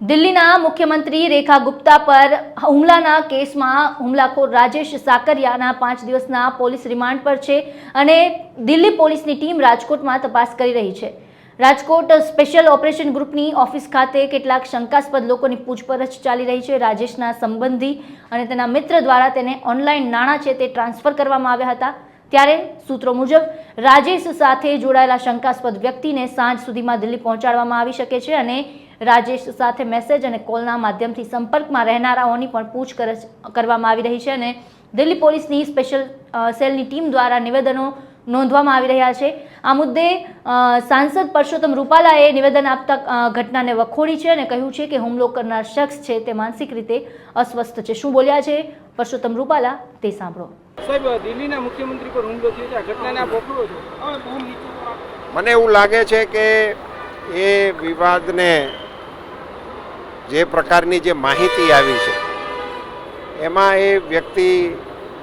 દિલ્હીના મુખ્યમંત્રી રેખા ગુપ્તા પર હુમલાના કેસમાં હુમલાખોર રાજેશ સાકરિયાના પાંચ દિવસના પોલીસ રિમાન્ડ પર છે અને દિલ્હી પોલીસની ટીમ રાજકોટમાં તપાસ કરી રહી છે. રાજકોટ સ્પેશિયલ ઓપરેશન ગ્રુપની ઓફિસ ખાતે કેટલાક શંકાસ્પદ લોકોની પૂછપરછ ચાલી રહી છે. રાજેશના સંબંધી અને તેના મિત્ર દ્વારા તેને ઓનલાઈન નાણાં છે તે ટ્રાન્સફર કરવામાં આવ્યા હતા. ત્યારે સૂત્રો મુજબ, રાજેશ સાથે જોડાયેલા શંકાસ્પદ વ્યક્તિને સાંજ સુધીમાં દિલ્હી પહોંચાડવામાં આવી શકે છે અને રાજેશ સાથે મેસેજ અને કોલના માધ્યમથી સંપર્કમાં રહેનારાઓની પણ પૂછપરછ કરવામાં આવી રહી છે અને દિલ્હી પોલીસની સ્પેશિયલ સેલની ટીમ દ્વારા નિવેદનો નોંધવામાં આવી રહ્યા છે. આ મુદ્દે સાંસદ પરસોત્તમ રૂપાલાએ નિવેદન આપતા ઘટનાને વખોડી છે અને કહ્યું છે કે હુમલો કરનાર શખ્સ છે તે માનસિક રીતે અસ્વસ્થ છે. શું બોલ્યા છે પરસોત્તમ રૂપાલા? તે સાંભળો. સાહેબ દિલ્હીના મુખ્યમંત્રી પર હુમલો થયો છે. આ ઘટનાને આપ વખોડો છો? મને એવું લાગે છે કે એ વિવાદને જે પ્રકારની જે માહિતી આવી છે, એમાં એ વ્યક્તિ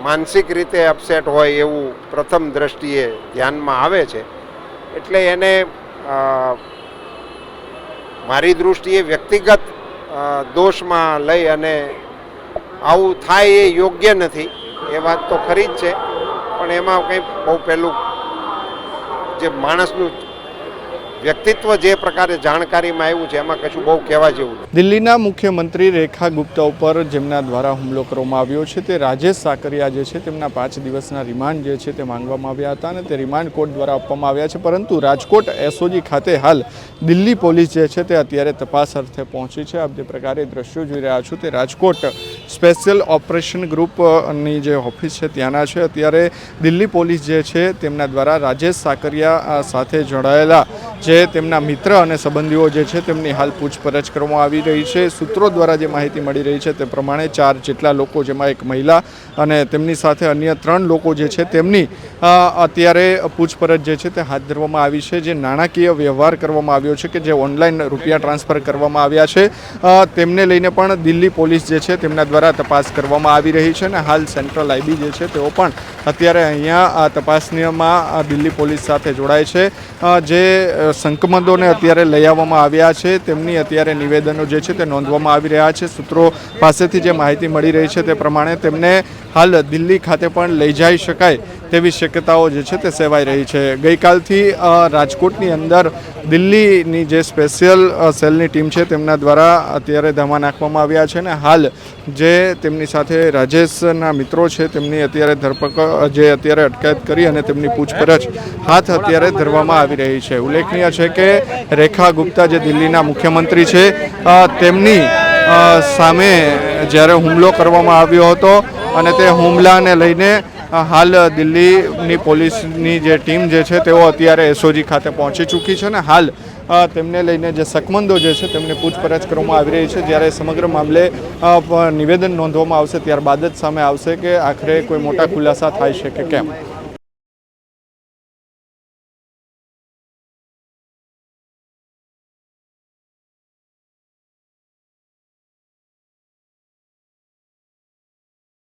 માનસિક રીતે અપસેટ હોય એવું પ્રથમ દ્રષ્ટિએ ધ્યાનમાં આવે છે. એટલે એને મારી દૃષ્ટિએ વ્યક્તિગત દોષમાં લઈ અને આવું થાય એ યોગ્ય નથી, એ વાત તો ખરી જ છે. પણ એમાં કંઈ બહુ પહેલું જે માણસનું વ્યક્તિત્વ જે પ્રકારે જાણકારીમાં આવ્યું છે, એમાં કશું બહુ કહેવા જેવું દિલ્હીના મુખ્યમંત્રી રેખા ગુપ્તા ઉપર જેમના દ્વારા હુમલો કરવામાં આવ્યો છે, તે રાજેશ સાકરિયા જે છે, તેમના પાંચ દિવસના રિમાન્ડ જે છે, તે માંગવામાં આવ્યા હતા અને તે રિમાન્ડ કોર્ટ દ્વારા આપવામાં આવ્યા છે. પરંતુ રાજકોટ એસઓજી ખાતે હાલ દિલ્હી પોલીસ જે છે, તે અત્યારે તપાસ અર્થે પહોંચી છે. આપ જે પ્રકારે દ્રશ્યો જોઈ રહ્યા છો, તે રાજકોટ સ્પેશિયલ ઓપરેશન ગ્રુપની જે ઓફિસ છે, ત્યાંના છે. અત્યારે દિલ્હી પોલીસ જે છે, તેમના દ્વારા રાજેશ સાકરિયા સાથે જોડાયેલા જે તેમના મિત્ર અને સંબંધીઓ જે છે તેમની હાલ પૂછપરછ કરવામાં આવી રહી છે. સૂત્રો દ્વારા જે માહિતી મળી રહી છે તે પ્રમાણે ચાર જેટલા લોકો જેમાં એક મહિલા અને તેમની સાથે અન્ય ત્રણ લોકો જે છે તેમની અત્યારે પૂછપરછ જે છે તે હાથ ધરવામાં આવી છે. જે નાણાકીય વ્યવહાર કરવામાં આવ્યો છે કે જે ઓનલાઈન રૂપિયા ટ્રાન્સફર કરવામાં આવ્યા છે. તેમને લઈને પણ દિલ્હી પોલીસ જે છે તેમના દ્વારા તપાસ કરવામાં આવી રહી છે અને હાલ સેન્ટ્રલ આઈબી જે છે તેઓ પણ અત્યારે અહીંયા આ તપાસનીમાં દિલ્હી પોલીસ સાથે જોડાય છે. જે સંકમદોને અત્યારે લઈ આવવામાં આવ્યા છે. તેમની અત્યારે નિવેદનો જે છે તે નોંધવામાં આવી રહ્યા છે. સૂત્રો પાસેથી જે માહિતી મળી રહી છે તે પ્રમાણે તેમને હાલ દિલ્હી ખાતે પણ લઈ જઈ શકાય તેવી શક્યતાઓ જે છે તે સેવાઈ રહી છે. ગઈકાલથી રાજકોટની અંદર દિલ્હીની જે સ્પેશિયલ સેલની ટીમ છે તેમના દ્વારા અત્યારે ધામા નાખવામાં આવ્યા છે અને હાલ જે તેમની સાથે રાજેશના મિત્રો છે તેમની અત્યારે ધરપકડ જે અત્યારે અટકાયત કરી અને તેમની પૂછપરછ હાથ અત્યારે ધરવામાં આવી રહી છે. ઉલ્લેખનીય છે કે રેખા ગુપ્તા જે દિલ્હીના મુખ્યમંત્રી છે તેમની સામે જ્યારે હુમલો કરવામાં આવ્યો હતો અને તે હુમલાને લઈને હાલ દિલ્હીની પોલીસની જે ટીમ જે છે તેઓ અત્યારે એસઓજી ખાતે પહોંચી ચૂકી છે અને હાલ તેમને લઈને જે સકમંદો જે છે તેમને પૂછપરછ કરવામાં આવી રહી છે. જ્યારે સમગ્ર મામલે નિવેદન નોંધવામાં આવશે, ત્યારબાદ જ સામે આવશે કે આખરે કોઈ મોટા ખુલાસા થાય છે કે કેમ?